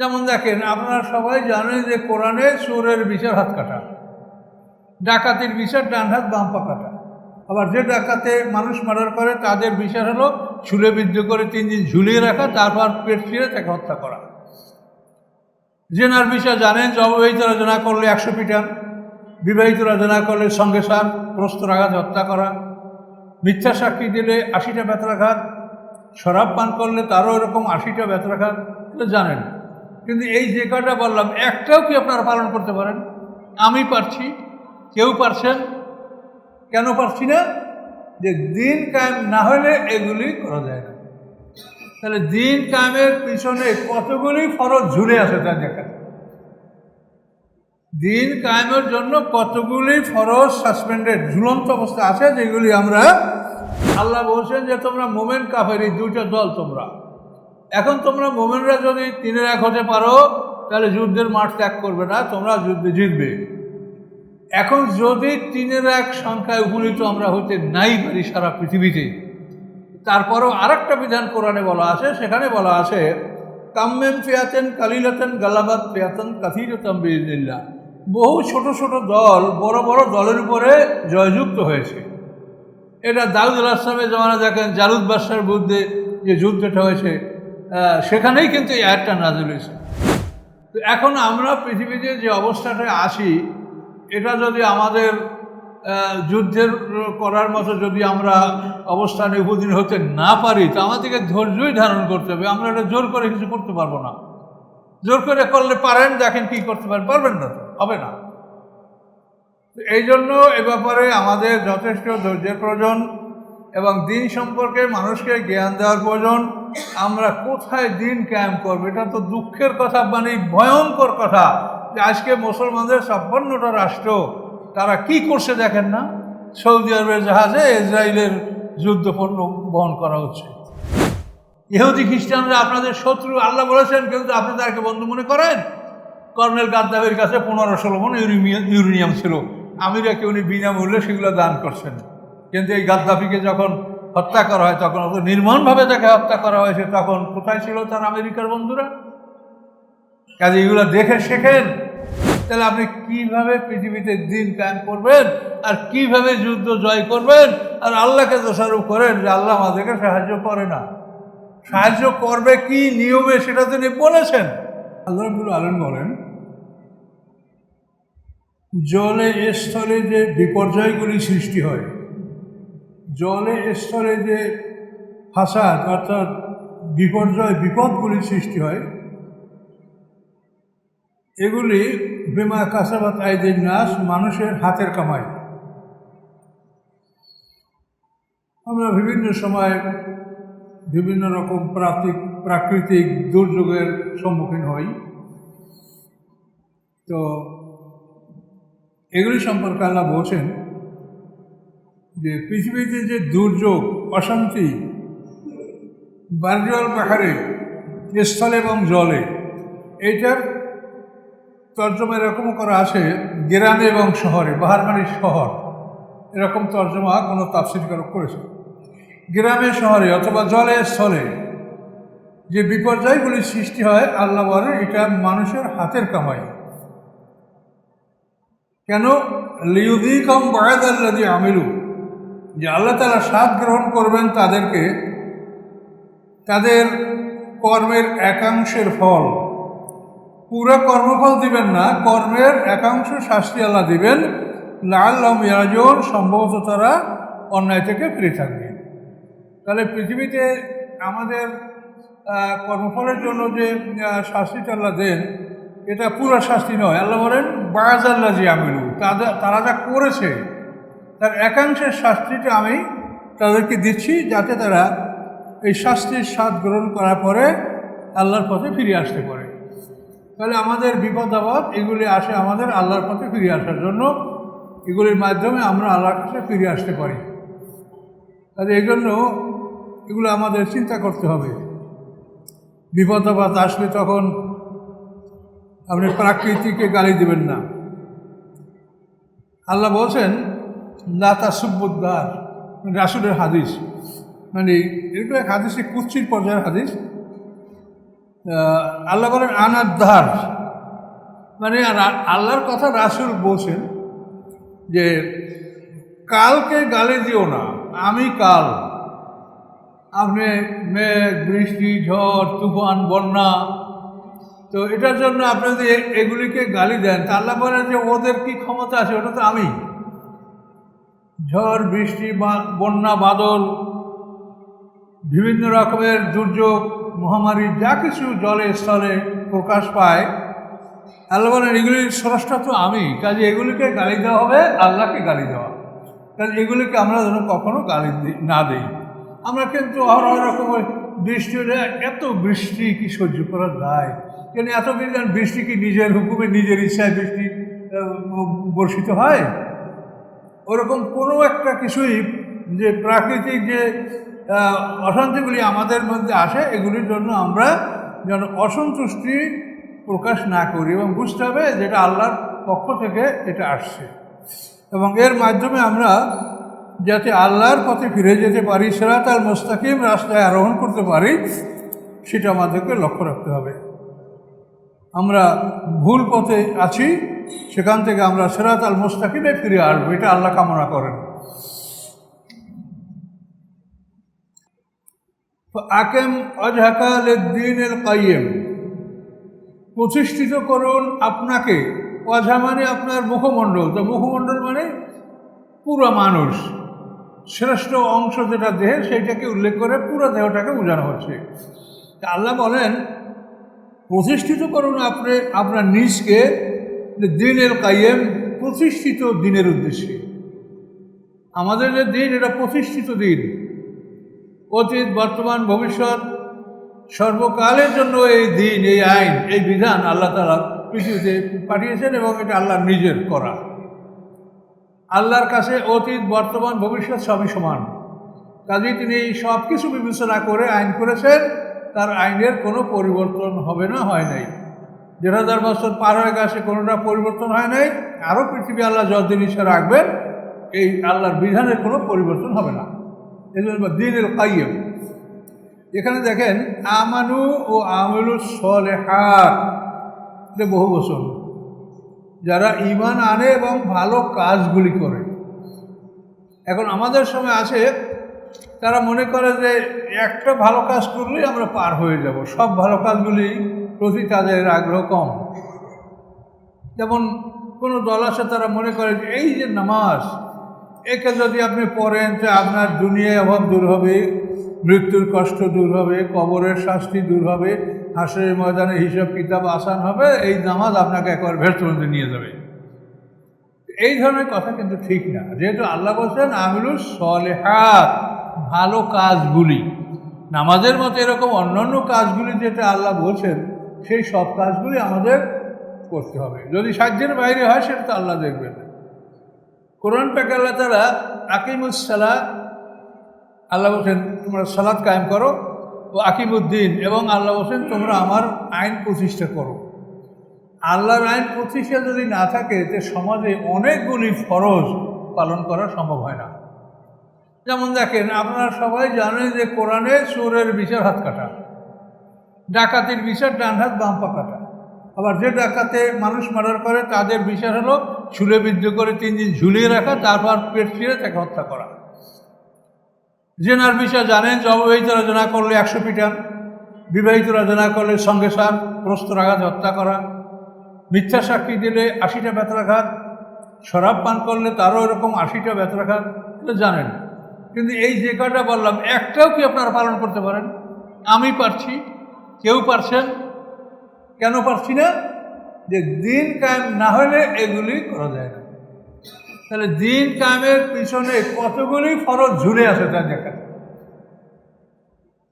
যেমন দেখেন, আপনারা সবাই জানেন যে কোরআনে চোরের বিচার হাত কাটা। ডাকাতির বিচার ডান হাত, বাম পা কাটা। আবার যে ডাকাতে মানুষ মার্ডার করে, তাদের বিচার হলো ঝুলে বিদ্ধ করে তিন দিন ঝুলিয়ে রাখা, তারপর পেট ছিঁড়ে তাকে হত্যা করা। জেনার বিষয় জানেন যে অবিবাহিতরা করলে একশো পিটান বিবাহিতরা জেনা করলে সঙ্গে সার প্রস্তর আঘাত হত্যা করা। মিথ্যা সাক্ষী দিলে আশিটা বেতরাঘাত, শরাব পান করলে তারও এরকম আশিটা বেতরাঘাত, এটা জানেন। কিন্তু এই যে কটা বললাম, একটাও কি আপনারা পালন করতে পারেন? আমি পারছি, কেউ পারছেন? কেন পারছি না? যে দিন কায়েম না হলে এগুলি করা যায় না। তাহলে দিন কায়েমের পিছনে কতগুলি ফরজ ঝুলে আছে তা দেখা দিন কায়েমের জন্য কতগুলি ফরজ সাসপেন্ডেড, ঝুলন্ত অবস্থা আছে যেগুলি আমরা, আল্লাহ বলছেন যে তোমরা মোমেন কাফের, এই দুইটা দল তোমরা। এখন তোমরা মোমেনরা যদি তিনের এক হতে পারো, তাহলে যুদ্ধের মাঠ ত্যাগ করবে না, তোমরা যুদ্ধে জিতবে। এখন যদি তিনের এক সংখ্যায় উপনীত আমরা হতে নাই পারি সারা পৃথিবীতে, তারপরও আরেকটা বিধান কোরআনে বলা আছে, সেখানে বলা আছে কাম্মেন ফিয়াতেন কালিলাতেন গালাবাদ ফিয়াতেন কাথিরতম বিদিল্লা বহু ছোট ছোট দল বড় বড় দলের উপরে জয়যুক্ত হয়েছে। এটা দাউদ আসলামের জমানা দেখেন, জালুদ বাদশার বিরুদ্ধে যে যুদ্ধটা হয়েছে সেখানেই কিন্তু এই আয়াতটা নাজিল হয়েছে। তো এখন আমরা পৃথিবীতে যে অবস্থাটায় আসি এটা যদি আমাদের যুদ্ধের করার মতো যদি আমরা অবস্থানে উপদিন হতে না পারি, তো আমাদেরকে ধৈর্যই ধারণ করতে হবে। আমরা এটা জোর করে কিছু করতে পারব না। জোর করে করলে পারেন, দেখেন কি করতে পারেন। পারবেন না হবে না। এই জন্য এ ব্যাপারে আমাদের যথেষ্ট ধৈর্যের প্রয়োজন এবং দিন সম্পর্কে মানুষকে জ্ঞান দেওয়ার প্রয়োজন। আমরা কোথায় দিন ক্যাম্প করব? এটা তো দুঃখের কথা মানে ভয়ঙ্কর কথা যে আজকে মুসলমানদের ছাপ্পান্নটা রাষ্ট্র, তারা কি করছে দেখেন না? সৌদি আরবের জাহাজে ইসরায়েলের যুদ্ধপণ্য বহন করা হচ্ছে। ইহুদি খ্রিস্টানরা আপনাদের শত্রু, আল্লাহ বলেছেন, কিন্তু আপনি তাকে বন্ধু মনে করেন? কর্নেল গাদ্দাফির কাছে পনেরো ষোলো মন ইউরেনিয়াম ইউরেনিয়াম ছিল। আমিরাকে উনি বিনামূল্যে সেগুলো দান করছেন। কিন্তু এই গাদ্দাফিকে যখন হত্যা করা হয়, তখন অত নির্মমভাবে তাকে হত্যা করা হয়েছে তখন কোথায় ছিল তার আমেরিকার বন্ধুরা? কাজে এগুলো দেখে শেখেন। তাহলে আপনি কীভাবে পৃথিবীতে দিন কায়েম করবেন, আর কীভাবে যুদ্ধ জয় করবেন, আর আল্লাহকে দোষারোপ করেন যে আল্লাহ আমাদেরকে সাহায্য করে না। সাহায্য করবে কি নিয়মে সেটা তিনি বলেছেন। আল্লাহ আলম বলেন, জলে স্থলে যে বিপর্যয়গুলি সৃষ্টি হয় জলে স্তরে যে ফাসাদ, অর্থাৎ বিপর্যয় বিপদগুলি সৃষ্টি হয়, এগুলি বিমা কাসাবাত আইদিন নাস, মানুষের হাতের কামাই। আমরা বিভিন্ন সময় বিভিন্ন রকম প্রাকৃতিক প্রাকৃতিক দুর্যোগের সম্মুখীন হই। তো এগুলি সম্পর্কে আল্লাহ বলছেন যে পৃথিবীতে যে দুর্যোগ, অশান্তি বার্জল পাহাড়ে, স্থলে এবং জলে, এইটার তর্জমা এরকম করা আছে, গ্রামে এবং শহরে, বাহারমারি শহর, এরকম তর্জমা কোনো তাফসিরকারক করেছে। গ্রামে, শহরে অথবা জলে, স্থলে যে বিপর্যয়গুলি সৃষ্টি হয়, আল্লাহ বলে এটা মানুষের হাতের কামাই। কেন? লিউদি কম বায়দ আল্লাদি আমিলু। যে আল্লাহ তালা স্বাদ গ্রহণ করবেন তাদেরকে, তাদের কর্মের একাংশের ফল। পুরো কর্মফল দিবেন না, কর্মের একাংশ শাস্তি আল্লাহ দিবেন। লাল মিরাজন সম্ভবত তারা অন্যায় থেকে ফিরে থাকবে। তাহলে পৃথিবীতে আমাদের কর্মফলের জন্য যে শাস্তিটা আল্লাহ দেন, এটা পুরো শাস্তি নয়। আল্লাহ বলেন বায়াজ আল্লাহ আমিলু তাদের তারা যা করেছে তার একাংশের শাস্তিটা আমি তাদেরকে দিচ্ছি যাতে তারা এই শাস্তির স্বাদ গ্রহণ করার পরে আল্লাহর পথে ফিরে আসতে পারে। তাহলে আমাদের বিপদ আপদ, এগুলি আসে আমাদের আল্লাহর পথে ফিরে আসার জন্য। এগুলির মাধ্যমে আমরা আল্লাহর কাছে ফিরে আসতে পারি। তাহলে এই জন্য এগুলো আমাদের চিন্তা করতে হবে। বিপদ আপদ আসলে তখন আপনি প্রাকৃতিকে গালি দেবেন না। আল্লাহ বলছেন লাতা সুব্বুদ্দার মানে রাসুলের হাদিস। মানে এরকম এক হাদিস কুচ্ছির পর্যায়ের হাদিস। আল্লাহ বলেন আনাদ্ধার মানে আল্লাহর কথা রাসুল বলছেন যে, কালকে গালে দিও না, আমি কাল। আপনি মেঘ, বৃষ্টি, ঝড়, তুফান, বন্যা, তো এটার জন্য আপনি যদি এগুলিকে গালি দেন, তা আল্লাহ বলেন যে, ওদের কি ক্ষমতা আছে? ওটা তো আমি। ঝড়, বৃষ্টি বন্যা, বাদল, বিভিন্ন রকমের দুর্যোগ, মহামারী, যা কিছু জলে, স্থলে প্রকাশ পায়। আল্লাহ বলেন এগুলির স্রষ্টা তো আমি, কাজে এগুলিকে গালি দেওয়া হবে, আল্লাহকে গালি দেওয়া কাজে এগুলিকে আমরা যেন কখনো গালি না দিই। আমরা কিন্তু অহরহ রকমের বৃষ্টি হলে এত বৃষ্টি কি সহ্য করা যায়? কেন এত বৃষ্টি কি নিজের হুকুমে, নিজের ইচ্ছায় বৃষ্টি বর্ষিত হয়? ওরকম কোনো একটা কিছুই যে প্রাকৃতিক যে অশান্তিগুলি আমাদের মধ্যে আসে, এগুলির জন্য আমরা যেন অসন্তুষ্টি প্রকাশ না করি এবং বুঝতে হবে যেটা আল্লাহর পক্ষ থেকে এটা আসছে। এবং এর মাধ্যমে আমরা যাতে আল্লাহর পথে ফিরে যেতে পারি, সেরাত তার মোস্তাকিম রাস্তায় আরোহণ করতে পারি, সেটা আমাদেরকে লক্ষ্য রাখতে হবে। আমরা ভুল পথে আছি সেখান থেকে আমরা সেরাত আল মোস্তাকিমে ফিরে আসব। এটা আল্লাহ কামনা করেন। আকেম অজহাকাল দিন এল কাইয়েম প্রতিষ্ঠিত করুন আপনাকে। অঝা মানে আপনার মুখমণ্ডল। তো মুখমণ্ডল মানে পুরো মানুষ। শ্রেষ্ঠ অংশ যেটা দেহের সেইটাকে উল্লেখ করে পুরো দেহটাকে বোঝানো হচ্ছে। আল্লাহ বলেন, প্রতিষ্ঠিত করুন আপনি, আপনার নিজকে দিনের কাইয়েম প্রতিষ্ঠিত দিনের উদ্দেশ্যে। আমাদের যে দিন, এটা প্রতিষ্ঠিত দিন। অতীত, বর্তমান, ভবিষ্যৎ, সর্বকালের জন্য এই দিন, এই আইন, এই বিধান আল্লাহ তালা পৃথিবীতে পাঠিয়েছেন এবং এটা আল্লাহ নিজের করা। আল্লাহর কাছে অতীত, বর্তমান, ভবিষ্যৎ সবই সমান। কাজেই তিনি এই সব কিছু বিবেচনা করে আইন করেছেন, তার আইনের কোনো পরিবর্তন হবে না, হয় নাই। দেড় হাজার বছর পার হয়ে গেছে, কোনোটা পরিবর্তন হয় নাই। আরও পৃথিবী আল্লাহ যতদিন ইচ্ছা রাখবেন, এই আল্লাহর বিধানের কোনো পরিবর্তন হবে না। এই জন্য দিনের কাইয়েম এখানে দেখেন, আমানু ও আমলু সলেহাত। বহু বছর যারা ইমান আনে এবং ভালো কাজগুলি করে। এখন আমাদের সময় আছে, তারা মনে করে যে একটা ভালো কাজ করলেই আমরা পার হয়ে যাব। সব ভালো কাজগুলি প্রতি তাদের আগ্রহ কম। যেমন কোনো দল আছে, তারা মনে করে যে, এই যে নামাজ, একে যদি আপনি পড়েন, তো আপনার দুনিয়ায় অভাব দূর হবে, মৃত্যুর কষ্ট দূর হবে, কবরের শাস্তি দূর হবে, হাসরের ময়দানে হিসাব কিতাব আসান হবে, এই নামাজ আপনাকে একবার ভেতরতে নিয়ে যাবে। এই ধরনের কথা কিন্তু ঠিক না। যেহেতু আল্লাহ বলছেন, আমিলুস সলেহাত, ভালো কাজগুলি। নামাজের মতো এরকম অন্যান্য কাজগুলি যেটা আল্লাহ বলছেন সেই সব কাজগুলি আমাদের করতে হবে। যদি সাধ্যের বাইরে হয়, সেটা তো আল্লাহ দেখবেন। কোরআন পাকে আল্লাহ তালা আকিমুসালা আল্লাহ বলছেন, তোমরা সালাদ কায়েম করো ও আকিমুদ্দিন এবং আল্লাহ বলছেন, তোমরা আমার আইন প্রতিষ্ঠা করো। আল্লাহর আইন প্রতিষ্ঠা যদি না থাকে তে সমাজে অনেকগুলি ফরজ পালন করা সম্ভব হয় না। যেমন দেখেন, আপনারা সবাই জানেন যে কোরআনে চোরের বিচার হাত কাটা। ডাকাতির বিচার, ডান হাত, বাম পা কাটা। আবার যে ডাকাতে মানুষ মার্ডার করে, তাদের বিচার হলো ছুলে বিদ্ধ করে তিন দিন ঝুলিয়ে রাখা, তারপর পেট ছিঁড়ে তাকে হত্যা করা। জেনার বিষয় জানেন অবিবাহিতরা জেনা করলে একশো পিটান বিবাহিতরা জেনা করলে সঙ্গে সার প্রস্তরাঘাত হত্যা করা। মিথ্যা সাক্ষী দিলে আশিটা বেতরাঘাত, শরাব পান করলে তারও এরকম আশিটা বেতরাঘাত, এটা জানেন। কিন্তু এই যে কটা বললাম, একটাও কি আপনারা পালন করতে পারেন? আমি পারছি কেউ পারছেন কেন পারছি না? যে দিন কায়েম না হলে এগুলি করা যায় না। তাহলে দিন কায়েমের পিছনে কতগুলি ফরজ ঝুলে আছে তা দেখা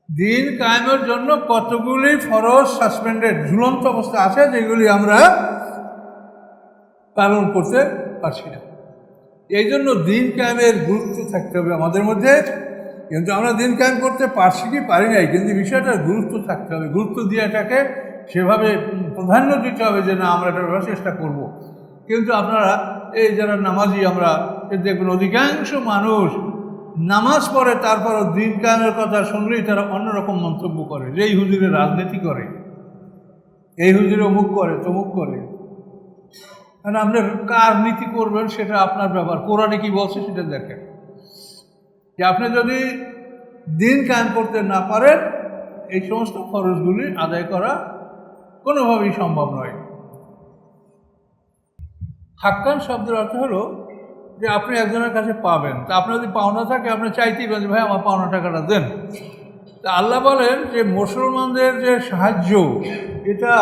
দিন কায়েমের জন্য কতগুলি ফরজ সাসপেন্ডেড ঝুলন্ত অবস্থা আছে যেগুলি আমরা পালন করতে পারছি না। এই জন্য দিন কায়েমের গুরুত্ব থাকতে হবে আমাদের মধ্যে। কিন্তু আমরা দিন কায়েম করতে পারছি কি পারি নাই, কিন্তু বিষয়টার গুরুত্ব থাকতে হবে। গুরুত্ব দিয়ে এটাকে সেভাবে প্রাধান্য দিতে হবে যে না, আমরা এটা চেষ্টা করব। কিন্তু আপনারা, এই যারা নামাজি, আমরা দেখবেন অধিকাংশ মানুষ নামাজ পড়ে, তারপরও দিন কায়েমের কথা শুনলেই তারা অন্যরকম মন্তব্য করে। যে এই হুজুরে রাজনীতি করে, এই হুজুরে অমুক করে, তমুক করে। কারণ আপনার কার নীতি করবেন সেটা আপনার ব্যাপার। কোরআনে কি বলছে সেটা দেখেন। যে আপনি যদি দিন কায়েম করতে না পারেন, এই সমস্ত খরচগুলি আদায় করা কোনোভাবেই সম্ভব নয়। হাক্কান শব্দের অর্থ হলো যে আপনি একজনের কাছে পাবেন। তা আপনার যদি পাওনা থাকে, আপনি চাইতেই পারেন ভাই, আমার পাওনা টাকাটা দেন। তা আল্লাহ বলেন যে, মুসলমানদের যে সাহায্য, এটা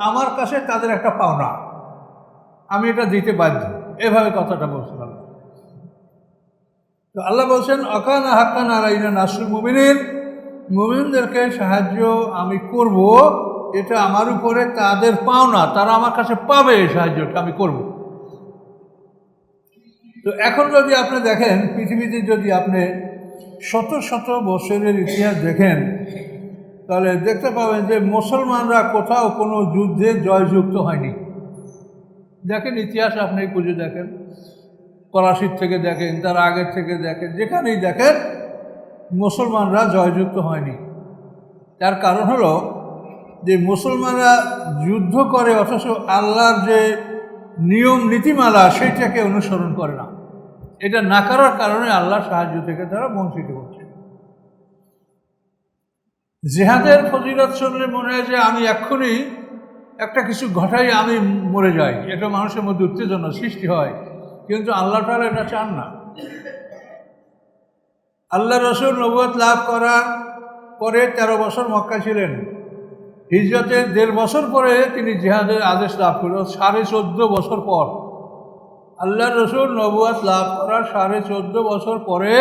আমার কাছে তাদের একটা পাওনা। আমি এটা দিতে বাধ্য। এভাবে কথাটা বলছিলাম। তো আল্লাহ বলছেন, অকানা হাক্কান আলাইনা নাসরুল মুমিনের মুমিনদেরকে সাহায্য আমি করব, এটা আমার উপরে তাদের পাওনা, তারা আমার কাছে পাবে এই সাহায্যটা আমি করব। তো এখন যদি আপনি দেখেন, পৃথিবীতে যদি আপনি শত শত বছরের ইতিহাস দেখেন, তাহলে দেখতে পাবেন যে মুসলমানরা কোথাও কোনো যুদ্ধে জয়যুক্ত হয়নি। দেখেন ইতিহাস, আপনি খুঁজে দেখেন। পলাশির থেকে দেখেন, তার আগের থেকে দেখেন, যেখানেই দেখেন, মুসলমানরা জয়যুক্ত হয়নি। তার কারণ হলো যে মুসলমানরা যুদ্ধ করে, অথচ আল্লাহর যে নিয়ম, নীতিমালা, সেইটাকে অনুসরণ করে না। এটা না করার কারণে আল্লাহর সাহায্য থেকে তারা বঞ্চিত হচ্ছে। জেহাদের ফজিলত শুনলে মনে হয় যে আমি এক্ষুনি একটা কিছু ঘটাই, আমি মরে যাই। এটা মানুষের মধ্যে উত্তেজনা সৃষ্টি হয়। কিন্তু আল্লাহ তালা এটা চান না। আল্লাহ রসুল নবুয়ত লাভ করার পরে তেরো বছর মক্কা ছিলেন। হিজরতের দেড় বছর পরে তিনি জেহাদের আদেশ লাভ করলেন। সাড়ে চোদ্দ বছর পর আল্লাহ রসুল নবুয়াত লাভ করার সাড়ে চোদ্দ বছর পরে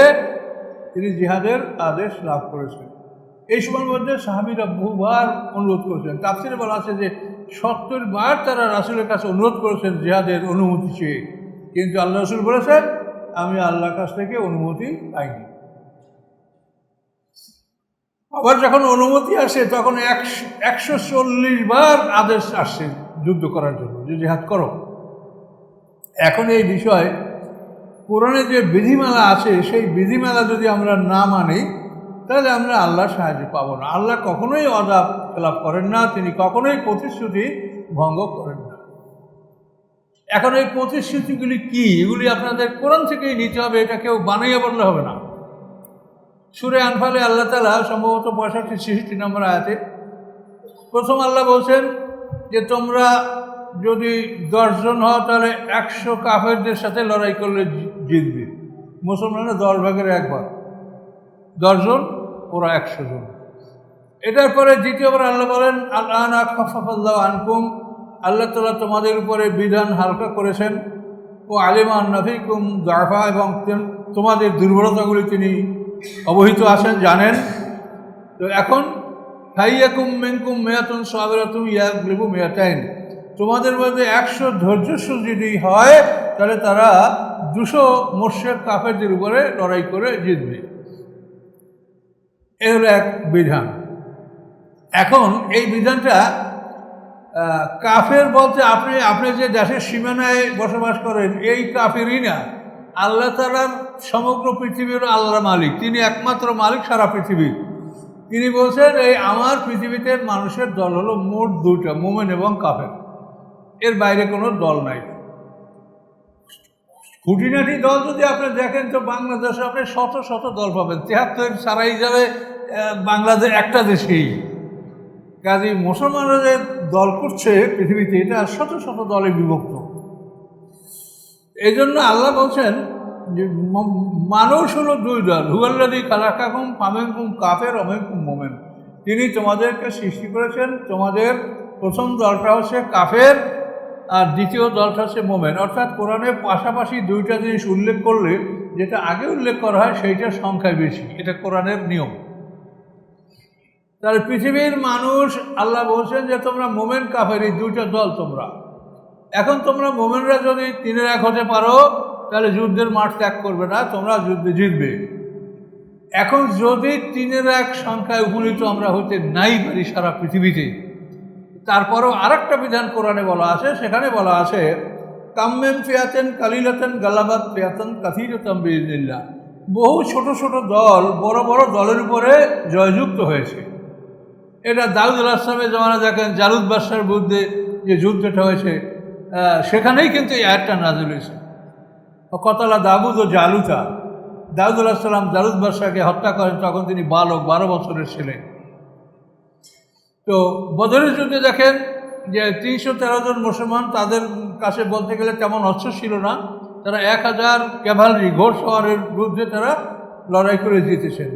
তিনি জিহাদের আদেশ লাভ করেছেন। এই সময়ের মধ্যে সাহাবিরা বহুবার অনুরোধ করেছেন। তাফসিরে বলা আছে যে সত্তর বার তারা রাসুলের কাছে অনুরোধ করেছেন জিহাদের অনুমতি চেয়ে। কিন্তু আল্লাহ রসুল বলেছেন, আমি আল্লাহর কাছ থেকে অনুমতি পাইনি। আবার যখন অনুমতি আসে, তখন একশো একশো চল্লিশ বার আদেশ আসছে যুদ্ধ করার জন্য, যে জেহাদ করো। এখন এই বিষয় কোরআনে যে বিধিমালা আছে, সেই বিধিমালা যদি আমরা না মানি, তাহলে আমরা আল্লাহর সাহায্য পাবো না। আল্লাহ কখনোই অদাব খেলাপ করেন না, তিনি কখনোই প্রতিশ্রুতি ভঙ্গ করেন এখন এই প্রতিশ্রুতিগুলি কি? এগুলি আপনাদের কোরআন থেকেই নিতে হবে, এটা কেউ বানাইয়া বললে হবে না। সুরে আনফালে আল্লাহ তালা সম্ভবত পঁয়ষট্টি ছেষট্টি নম্বর আয়াতে প্রথম আল্লাহ বলছেন যে, তোমরা যদি দশজন হও, তাহলে একশো কাফেরদের সাথে লড়াই করলে জিতবে। মুসলমানরা দশ ভাগের একবার দশজন ওরা একশো জন। এটার পরে দ্বিতীয়বার আল্লাহ বলেন আল্লাহ আনকুম আল্লাহ তালা তোমাদের উপরে বিধান হালকা করেছেন। ও আলিমান নফিকুম দাফা এবং তোমাদের দুর্বলতাগুলি তিনি অবহিত আছেন, জানেন। তো এখন হাইয়াকুম মেঙ্কুম মেয়াতুন সাবেরাতুম ইয়াক লেবু মেয়াতাইন। তোমাদের মধ্যে একশো ধৈর্যশীল যদি হয়, তাহলে তারা দুশো মোর্শেক কাফেরদের উপরে লড়াই করে জিতবে। এ হলো এক বিধান। এখন এই বিধানটা কাফের বলতে আপনি আপনি যে দেশের সীমানায় বসবাস করেন, এই কাফেরই না। আল্লাহ তালার সমগ্র পৃথিবীর আল্লাহ মালিক। তিনি একমাত্র মালিক সারা পৃথিবীর। তিনি বলছেন, এই আমার পৃথিবীতে মানুষের দল হলো মোট দুটা মোমেন এবং কাফের। এর বাইরে কোনো দল নাই। খুঁটিনাটি দল যদি আপনি দেখেন, তো বাংলাদেশে আপনি শত শত দল পাবেন। তেহাত্তর সারাই যাবে বাংলাদেশ একটা দেশেই। কাজে মুসলমানরা দল করছে পৃথিবীতে, এটা শত শত দলে বিভক্ত। এই জন্য আল্লাহ বলছেন যে মানুষ হলো দুই দল হুয়াল্লাদি কালাকাকুম পামেনকুম কাফের অমেনকুম মোমেন। তিনি তোমাদেরকে সৃষ্টি করেছেন, তোমাদের প্রথম দলটা হচ্ছে কাফের আর দ্বিতীয় দলটা হচ্ছে মোমেন। অর্থাৎ কোরআনের পাশাপাশি দুইটা জিনিস উল্লেখ করলে, যেটা আগে উল্লেখ করা হয় সেইটার সংখ্যায় বেশি, এটা কোরআনের নিয়ম। তাহলে পৃথিবীর মানুষ, আল্লাহ বলছেন যে তোমরা মোমেন কাফেরি দুইটা দল তোমরা। এখন তোমরা মোমেনরা যদি তিনের এক হতে পারো, তাহলে যুদ্ধের মাঠ ত্যাগ করবে না, তোমরা যুদ্ধে জিতবে। এখন যদি তিনের এক সংখ্যায় উপনীত আমরা হতে নাই পারি সারা পৃথিবীতে, তারপরেও আর একটা বিধান কোরআনে বলা আছে, সেখানে বলা আছে, কাম্মেন ফিয়াতেন, কালিলাতেন গালাবাদ ফিয়াতেন কাথিরতম বিদিল্লা বহু ছোট ছোট দল বড় বড় দলের উপরে জয়যুক্ত হয়েছে। এটা দাউদুল আসলামের জমানা দেখেন, জালুদ বাদশার বিরুদ্ধে যে যুদ্ধটা হয়েছে সেখানেই কিন্তু এই আয়াতটা নাজিল হয়েছে। কতলা দাবুদ ও জালুতা দাউদুল আসসালাম জালুদ বাদশাকে হত্যা করেন তখন তিনি বালক, বারো বছরের ছিলেন তো বদরের যুদ্ধে দেখেন যে তিনশো তেরো জন মুসলমান তাদের কাছে বলতে গেলে তেমন অস্ত্র ছিল না, তারা এক হাজার ক্যাভালরি ঘোড় শহরের বিরুদ্ধে তারা লড়াই করে জিতেছেন।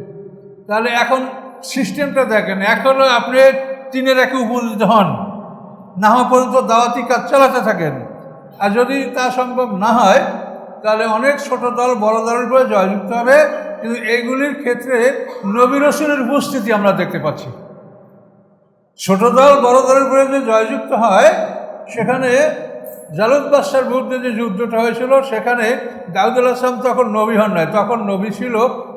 তাহলে এখন সিস্টেমটা দেখেন হলো আপনি তিনের একে উপনীত হন। না হওয়া পর্যন্ত দাওয়াতি কাজ চালাতে থাকেন। আর যদি তা সম্ভব না হয়, তাহলে অনেক ছোট দল, বড় দলের উপরে জয়যুক্ত হবে। কিন্তু এইগুলির ক্ষেত্রে নবী রসুলের উপস্থিতি আমরা দেখতে পাচ্ছি। ছোট দল, বড় দলের উপরে যে জয়যুক্ত হয়, সেখানে জালুদ বাদশার বিরুদ্ধে যে যুদ্ধটা হয়েছিল, সেখানে দাউদুল আসলাম তখন নবী হন নয় তখন নবী ছিল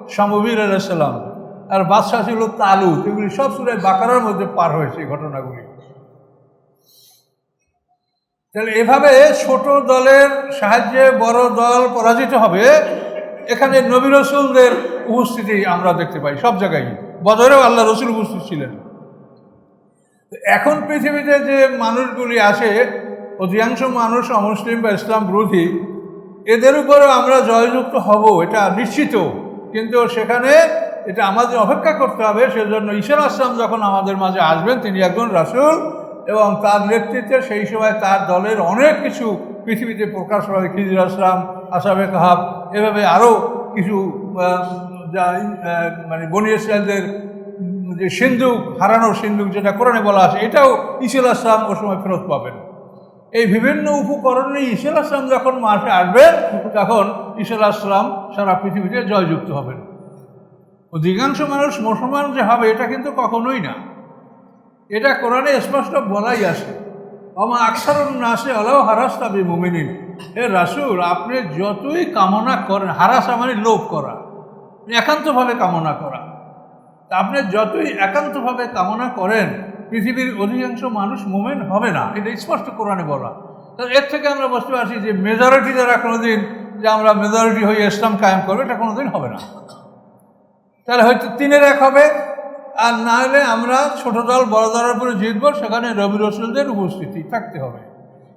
সমবীর আলাইসাল্লাম আর বাদশাহ ছিল তালুত, এগুলি সব সুরে বাকারার মধ্যে পার হয়েছে ঘটনাগুলি। তাহলে এভাবে ছোট দলের সাহায্যে বড় দল পরাজিত হবে, এখানে নবী রসুলদের উপস্থিতি আমরা দেখতে পাই সব জায়গায়। বদরেও আল্লাহ রসুল উপস্থিত ছিলেন। এখন পৃথিবীতে যে মানুষগুলি আছে, অধিকাংশ মানুষ অমুসলিম বা ইসলাম বিরোধী, এদের উপরেও আমরা জয়যুক্ত হব, এটা নিশ্চিত। কিন্তু সেখানে এটা আমাদের অপেক্ষা করতে হবে, সেজন্য ঈশ্বর আসলাম যখন আমাদের মাঝে আসবেন, তিনি একজন রাসুল এবং তার নেতৃত্বে সেই সময় তার দলের অনেক কিছু পৃথিবীতে প্রকাশ হবে, খিজির আসলাম আসাবে কাহাব, এভাবে আরও কিছু মানে বনি ইসরায়েলদের যে সিন্ধুক, হারানোর সিন্ধুক যেটা কোরআনে বলা আছে, এটাও ইসুল আসলাম ও সময় ফেরত পাবেন। এই বিভিন্ন উপকরণে ইসুল আসলাম যখন মাঠে আসবেন, তখন ইসুল আসলাম সারা পৃথিবীতে জয়যুক্ত হবেন। অধিকাংশ মানুষ মুসলমান যে হবে, এটা কিন্তু কখনোই না। এটা কোরআনে স্পষ্ট বলাই আছে। আমা আকসার নাসে অলাও হারাস তাবি মুমিনিন এ রাসুল, আপনি যতই কামনা করেন হারাসা মানে লোভ করা। একান্তভাবে কামনা করা। আপনি যতই একান্তভাবে কামনা করেন, পৃথিবীর অধিকাংশ মানুষ মোমেন হবে না। এটা স্পষ্ট কোরআনে বলা। তো এর থেকে আমরা বুঝতে পারছি যে মেজরিটি যারা কোনোদিন যে আমরা মেজরিটি হয়ে ইসলাম কায়েম করবে, এটা কোনোদিন হবে না। তাহলে হয়তো তিনের এক হবে। আর না হলে আমরা ছোট দল, বড় দলের উপরে জিতবো, সেখানে রবি রসুলদের উপস্থিতি থাকতে হবে।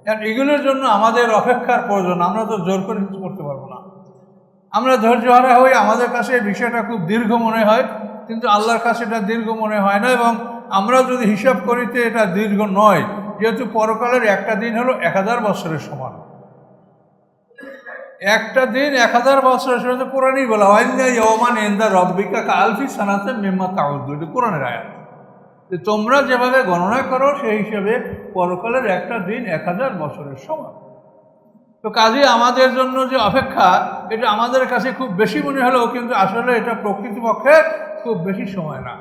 কারণ এগুলোর জন্য আমাদের অপেক্ষার প্রয়োজন, আমরা তো জোর করে কিছু করতে পারব না। আমরা ধৈর্যহারা হই, আমাদের কাছে বিষয়টা খুব দীর্ঘ মনে হয়, কিন্তু আল্লাহর কাছে এটা দীর্ঘ মনে হয় না এবং আমরা যদি হিসাব করিতে এটা দীর্ঘ নয়, যেহেতু পরকালের একটা দিন হলো এক হাজার বছরের সমান। একটা দিন এক হাজার বছরের সমান তো কোরআনই বলা হয় না ইয়মান এন্দা রব্বিকা আলফি সানাতে মেম্মা তাউদ্দু এটা কোরআনের আয়াত। যে তোমরা যেভাবে গণনা করো, সেই হিসেবে পরকালের একটা দিন এক হাজার বছরের সমান। তো কাজে আমাদের জন্য যে অপেক্ষা, এটা আমাদের কাছে খুব বেশি মনে হলেও কিন্তু আসলে এটা প্রকৃতপক্ষে খুব বেশি সময় না।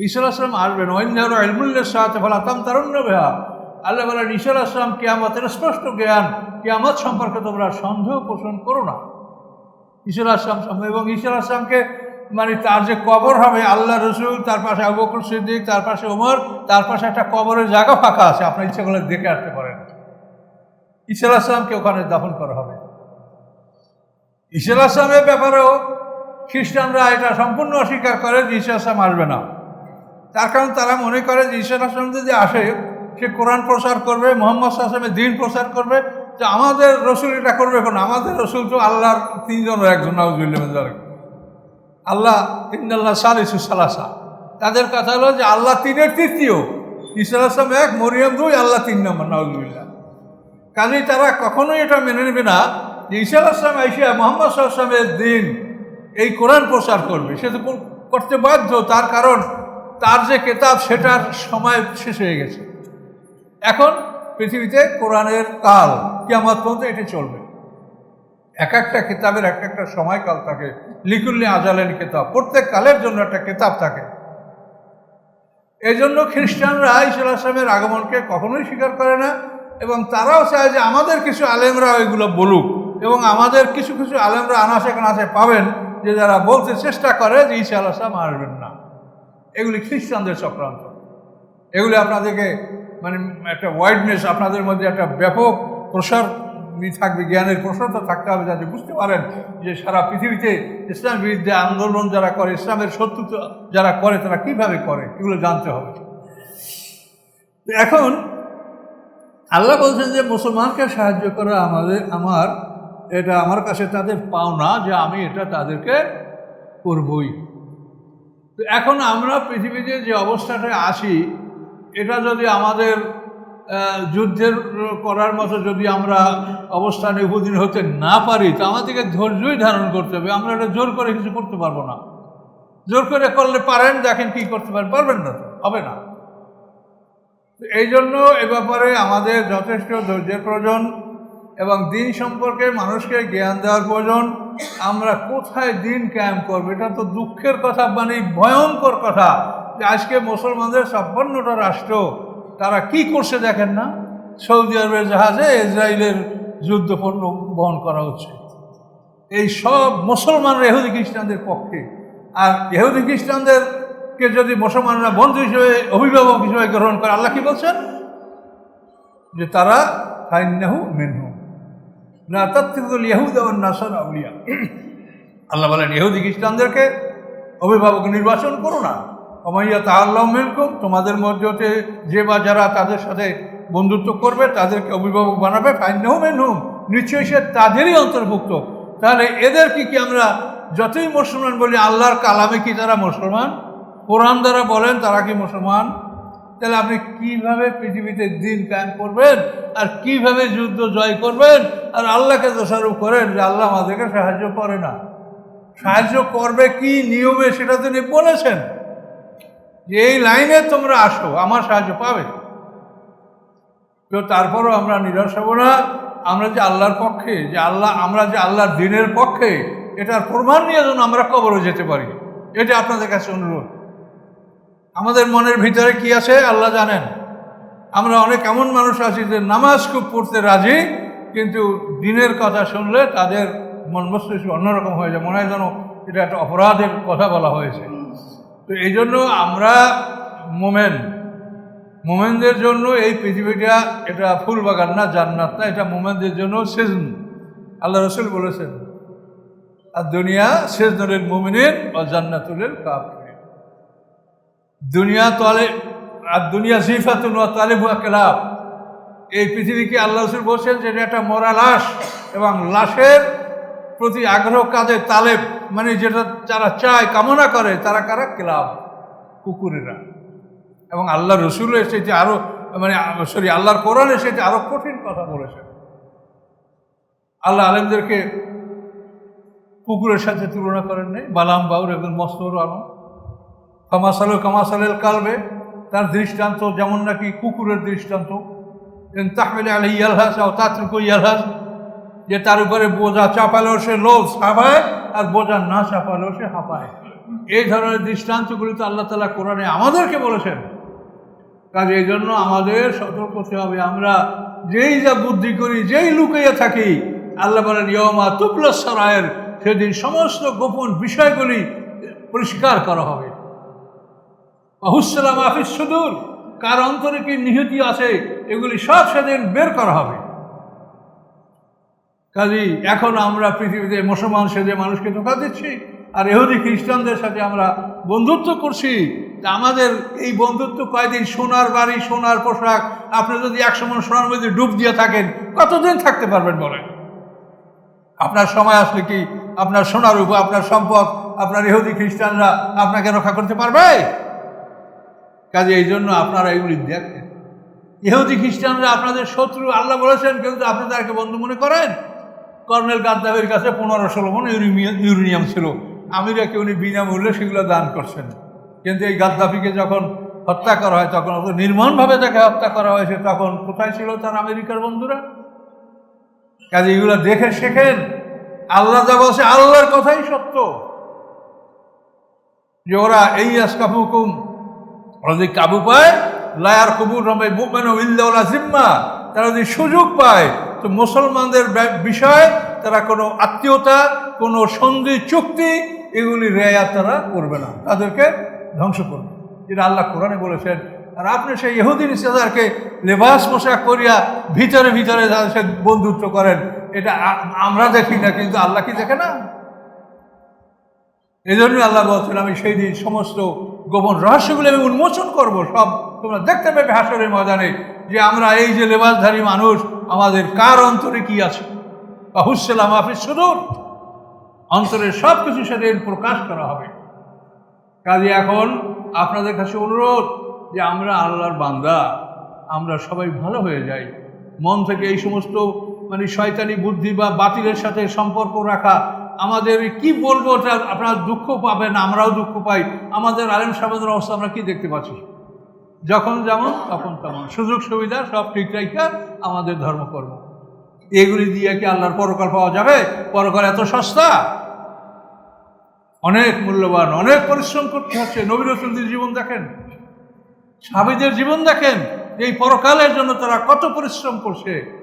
ঈশ্বর আসলাম আসবেন ঐন্দ্র আলমুল্লের সাথে ফলাতাম তারুণ্য বেহা। আল্লাহ বলেন ঈশ্বর আসলাম, কেয়ামতের স্পষ্ট জ্ঞান, কেয়ামত সম্পর্কে তোমরা সন্দেহ পোষণ করো না। ঈশ্বর আসলাম এবং ঈশ্বর আসলামকে মানে তার যে কবর হবে, আল্লাহ রসুল, তার পাশে বকর সিদ্দিক, তার পাশে ওমর, তার পাশে একটা কবরের জায়গা ফাঁকা আছে, আপনার ইচ্ছা করলে দেখে আসতে পারেন। ঈশ্বর আসলামকে ওখানে দাফন করা হবে। ঈশ্বর আসলামের ব্যাপারেও খ্রিস্টানরা এটা সম্পূর্ণ অস্বীকার করে যে ঈশ্বর আসলাম আসবে না। তার কারণ তারা মনে করে যে ঈশ্বর আসলাম যদি আসে সে কোরআন প্রচার করবে, মোহাম্মদ আসলামের দিন প্রচার করবে, তো আমাদের রসুল এটা করবে এখন। আমাদের রসুল তো আল্লাহর তিনজনের একজন নজরুল্লাহ আল্লাহ ইন্দাল্লাহ সালিসু সালাসা। তাদের কথা হলো যে আল্লাহ তিনের তৃতীয়। ঈশ্বর আসলাম এক, মরিয়াম দুই, আল্লাহ তিন নম্বর নজরুল্লাহ কাজেই তারা কখনোই এটা মেনে নেবে না যে ঈশা আসলাম আইসিয়া মোহাম্মদ আসলামের দিন এই কোরআন প্রচার করবে। সে তো করতে বাধ্য, তার কারণ তার যে কেতাব সেটার সময় শেষ হয়ে গেছে। এখন পৃথিবীতে কোরআনের কাল, কিয়ামত পর্যন্ত এটি চলবে। এক একটা কিতাবের এক একটা সময়কাল থাকে লিকুল্লি আজালেন কিতাব, প্রত্যেক কালের জন্য একটা কিতাব থাকে। এই জন্য খ্রিস্টানরা ঈশ্বর আসলামের আগমনকে কখনোই স্বীকার করে না, এবং তারাও চায় যে আমাদের কিছু আলেমরা ওইগুলো বলুক, এবং আমাদের কিছু কিছু আলেমরা আনাসে কানাসে পাবেন, যে যারা বলতে চেষ্টা করে যে ঈশা আসলাম আসবেন না। এগুলি খ্রিস্টানদের চক্রান্ত। এগুলি আপনাদেরকে মানে একটা ওয়াইডনেস আপনাদের মধ্যে একটা ব্যাপক প্রসার থাকবে, জ্ঞানের প্রশ্নতা থাকতে হবে যাতে বুঝতে পারেন যে সারা পৃথিবীতে ইসলাম বিরুদ্ধে আন্দোলন যারা করে, ইসলামের শত্রুতা যারা করে, তারা কীভাবে করে, এগুলো জানতে হবে। এখন আল্লাহ বলছেন যে, মুসলমানকে সাহায্য করা আমাদের, আমার, এটা আমার কাছে তাদের পাওনা যে আমি এটা তাদেরকে করবই। তো এখন আমরা পৃথিবীতে যে অবস্থাটায় আছি এটা যদি আমাদের যুদ্ধের করার মতো যদি আমরা অবস্থানে উপদিন হতে না পারি, তো আমাদেরকে ধৈর্যই ধারণ করতে হবে। আমরা এটা জোর করে কিছু করতে পারব না। জোর করে করলে পারেন, দেখেন কি করতে পারেন। পারবেন না হবে না। এই জন্য এ ব্যাপারে আমাদের যথেষ্ট ধৈর্যের প্রয়োজন এবং দিন সম্পর্কে মানুষকে জ্ঞান দেওয়ার প্রয়োজন। আমরা কোথায় দিন ক্যাম্প করব? এটা তো দুঃখের কথা মানে ভয়ঙ্কর কথা। যে আজকে মুসলমানদের ছাপ্পান্নটা রাষ্ট্র, তারা কি করছে দেখেন না? সৌদি আরবের জাহাজে ইসরায়েলের যুদ্ধ পণ্য বহন করা হচ্ছে। এই সব মুসলমানরা ইহুদি খ্রিস্টানদের পক্ষে। আর ইহুদি খ্রিস্টানদেরকে যদি মুসলমানরা বন্ধু হিসেবে, অভিভাবক হিসেবে গ্রহণ করে, আল্লাহ কি বলছেন? যে তারা ফাইন্নাহু মেনহু না তাত্তিকুল ইহুদ এবং নাসার আউলিয়া। আল্লাহ বলেন, ইহুদি খ্রিস্টানদেরকে অভিভাবক নির্বাচন করো না। অমাইয়া তাল্লাহ মেনকুম, তোমাদের মধ্যে যে বা যারা তাদের সাথে বন্ধুত্ব করবে, তাদেরকে অভিভাবক বানাবে, ফাইন্নাহু মেনহুম, নিশ্চয়ই সে তাদেরই অন্তর্ভুক্ত। তাহলে এদের কি কি আমরা যতই মুসলমান বলি, আল্লাহর কালামে কি তারা মুসলমান? কোরআন দ্বারা বলেন তারা কি মুসলমান? তাহলে আপনি কীভাবে পৃথিবীতে দিন কায়েম করবেন, আর কীভাবে যুদ্ধ জয় করবেন, আর আল্লাহকে দোষারোপ করেন যে আল্লাহ আমাদেরকে সাহায্য করে না? সাহায্য করবে কি নিয়মে সেটা তিনি বলেছেন। যে এই লাইনে তোমরা আসো, আমার সাহায্য পাবে। তো তারপরও আমরা নিরাশ হব না। আমরা যে আল্লাহর পক্ষে, যে আল্লাহ, আমরা যে আল্লাহর দিনের পক্ষে, এটার প্রমাণ নিয়ে যেন আমরা কবরে যেতে পারি। এটা আপনাদের কাছে অনুরোধ। আমাদের মনের ভিতরে কি আছে, আল্লাহ জানেন। আমরা অনেক এমন মানুষ আছি যে নামাজ খুব পড়তে রাজি, কিন্তু দিনের কথা শুনলে তাদের মন মস্তিষ্ক অন্যরকম হয়ে যায়। মনে হয় যেন এটা একটা অপরাধের কথা বলা হয়েছে। তো এই জন্য আমরা মোমেন। মোমেনদের জন্য এই পৃথিবীটা এটা ফুল বাগান না, জান্নাত না, এটা মোমেনদের জন্য সেজন আল্লাহ রসুল বলেছেন, আর দুনিয়া সেজনুলের মোমিনের ও জান্নাতুলের কাফির। দুনিয়া তলে, আর দুনিয়া জিফাতুন ও তালেবু কেলাব এই পৃথিবীকে আল্লাহ রসুল বলছেন যে এটা একটা মরা লাশ এবং লাশের প্রতি আগ্রহ কাজে তালেব। মানে যেটা যারা চায়, কামনা করে, তারা কারা? ক্লাব, কুকুরেরা। এবং আল্লাহ রসুল এসেছে আরও মানে সরি, আল্লাহর কোরআন এসেছে আরও কঠিন কথা বলেছেন। আল্লাহ আলেমদেরকে কুকুরের সাথে তুলনা করেন নাই। বালাম বাউর একজন মস্তর আলম। কামাসাল কামাসালের কালবে, তার দৃষ্টান্ত যেমন নাকি কুকুরের দৃষ্টান্ত। তাহমেলে আলহ ইয়ালহাস ও তাত্রিক ইয়ালহাস যে তার উপরে বোঝা চাপালেও সে লোভ সাফায় আর বোঝা না চাপালেও সে হাঁপায়। এই ধরনের দৃষ্টান্তগুলি তো আল্লাহ তালা কোরআনে আমাদেরকে বলেছেন। কাজে এই জন্য আমাদের সতর্ক হতে হবে। আমরা যেই যা বুদ্ধি করি, যেই লুকিয়ে থাকি, আল্লাহ বলেন ইয়মা সরায়ের সেদিন সমস্ত গোপন বিষয়গুলি পরিষ্কার করা হবে। আহুসালাম আফিস সুদূর কার অন্তরে কি নিহতি আছে, এগুলি সব সেদিন বের করা হবে। কাজী এখন আমরা পৃথিবীতে মুসলমান সেজে মানুষকে ধোকা দিচ্ছি, আর এহুদি খ্রিস্টানদের সাথে আমরা বন্ধুত্ব করছি। আমাদের এই বন্ধুত্ব কয়দিন? সোনার বাড়ি, সোনার পোশাক, আপনি যদি একশো মন সোনার মধ্যে ডুব দিয়ে থাকেন, কতদিন থাকতে পারবেন বলেন? আপনার সময় আসলে কি আপনার সোনার উপর, আপনার সম্পদ, আপনার ইহুদি খ্রিস্টানরা আপনাকে রক্ষা করতে পারবে? কাজে এই জন্য আপনারা এগুলি দেখেন। ইহুদি খ্রিস্টানরা আপনাদের শত্রু, আল্লাহ বলেছেন, কিন্তু আপনি তাকে বন্ধু মনে করেন? কর্নেল গাদ্দাফের কাছে পনেরো ষোলো মন ইউরেনিয়াম ছিল। আমিরাকে উনি বিনামূল্যে সেগুলো দান করছেন। কিন্তু এই গাদ্দাফিকে যখন হত্যা করা হয়, তখন অত নির্মমভাবে তাকে হত্যা করা হয়েছে, তখন কোথায় ছিল তার আমেরিকার বন্ধুরা? কাজে এগুলো দেখে শেখেন, আল্লাহ যা বলছে আল্লাহর কথাই সত্য। যে ওরা এই আসকাফুকুম ওরা যদি কাবু পায় লায়ার কবুর রমে মুমেন ইল্লা জিম্মা, তারা যদি সুযোগ পায় তো মুসলমানদের বিষয়ে, তারা কোনো আত্মীয়তা, কোনো সন্ধি, চুক্তি, এগুলি রেয়া তারা করবে না। তাদেরকে ধ্বংস করবে। এটা আল্লাহ কোরআনে বলেছেন, আর আপনি সেই ইহুদিন ইসলাদারকে লেবাস পোশাক করিয়া ভিতরে ভিতরে সে বন্ধুত্ব করেন, এটা আমরা দেখি না, কিন্তু আল্লাহ কি দেখে না? এই জন্যই আল্লাহ বলছেন, আমি সেই দিন সমস্ত গোপন রহস্যগুলি আমি উন্মোচন করব, সব তোমরা দেখতে পাবে হাসরের ময়দানে যে আমরা এই যে লেবাসধারী মানুষ, আমাদের কার অন্তরে কি আছে? বা হুসালাম আফিস সুদূর। অন্তরের সব কিছু সেদিন প্রকাশ করা হবে। কাজে এখন আপনাদের কাছে অনুরোধ যে আমরা আল্লাহর বান্দা, আমরা সবাই ভালো হয়ে যাই। মন থেকে এই সমস্ত মানে শয়তানি বুদ্ধি বা বাতিলের সাথে সম্পর্ক রাখা, আমাদের কি বলব আপনারা দুঃখ পাবেন, আমরাও দুঃখ পাই। আমাদের আলেম সাহেবের অবস্থা আমরা কি দেখতে পাচ্ছি? যখন যেমন, তখন তেমন। সুযোগ, সুবিধা, সব ঠিক রাখা আমাদের ধর্মকর্ম। এগুলি দিয়ে কি আল্লাহর পরকাল পাওয়া যাবে? পরকাল এত সস্তা? অনেক মূল্যবান, অনেক পরিশ্রম করতে হচ্ছে। নবী রসুলদের জীবন দেখেন স্বামীদের জীবন দেখেন, এই পরকালের জন্য তারা কত পরিশ্রম করছে।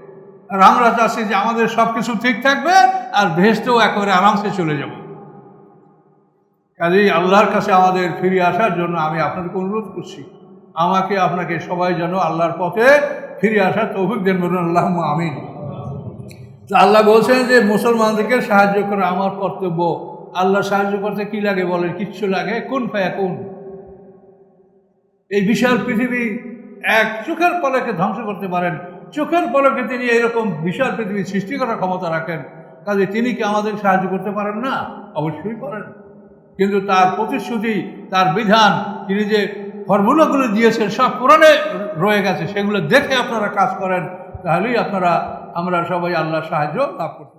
আর আমরা চাচ্ছি যে আমাদের সব কিছু ঠিক থাকবে আর ভেস্তেও একেবারে আরামসে চলে যাব। কাজেই আল্লাহর কাছে আমাদের ফিরে আসার জন্য আমি আপনাদেরকে অনুরোধ করছি। আমাকে, আপনাকে সবাই যেন আল্লাহর পথে ফিরে আসার তৌফিক দেন বলুন আল্লাহ আমিন। তো আল্লাহ বলছেন যে, মুসলমানদেরকে সাহায্য করা, আমার কর্তব্য। আল্লাহ সাহায্য করতে কি লাগে বলেন? কিচ্ছু লাগে। কোন পায়া কোন এই বিশাল পৃথিবী এক চোখের পলকে ধ্বংস করতে পারেন। চোখের পলকে তিনি এরকম বিশাল পৃথিবী সৃষ্টি করার ক্ষমতা রাখেন। কাজে তিনি কি আমাদের সাহায্য করতে পারেন? না, অবশ্যই পারেন। কিন্তু তার প্রতিশ্রুতি, তার বিধান, তিনি যে ফর্মুলাগুলো দিয়েছেন, সব পুরনে রয়ে গেছে, সেগুলো দেখে আপনারা কাজ করেন, তাহলেই আপনারা, আমরা সবাই আল্লাহর সাহায্য লাভ করতে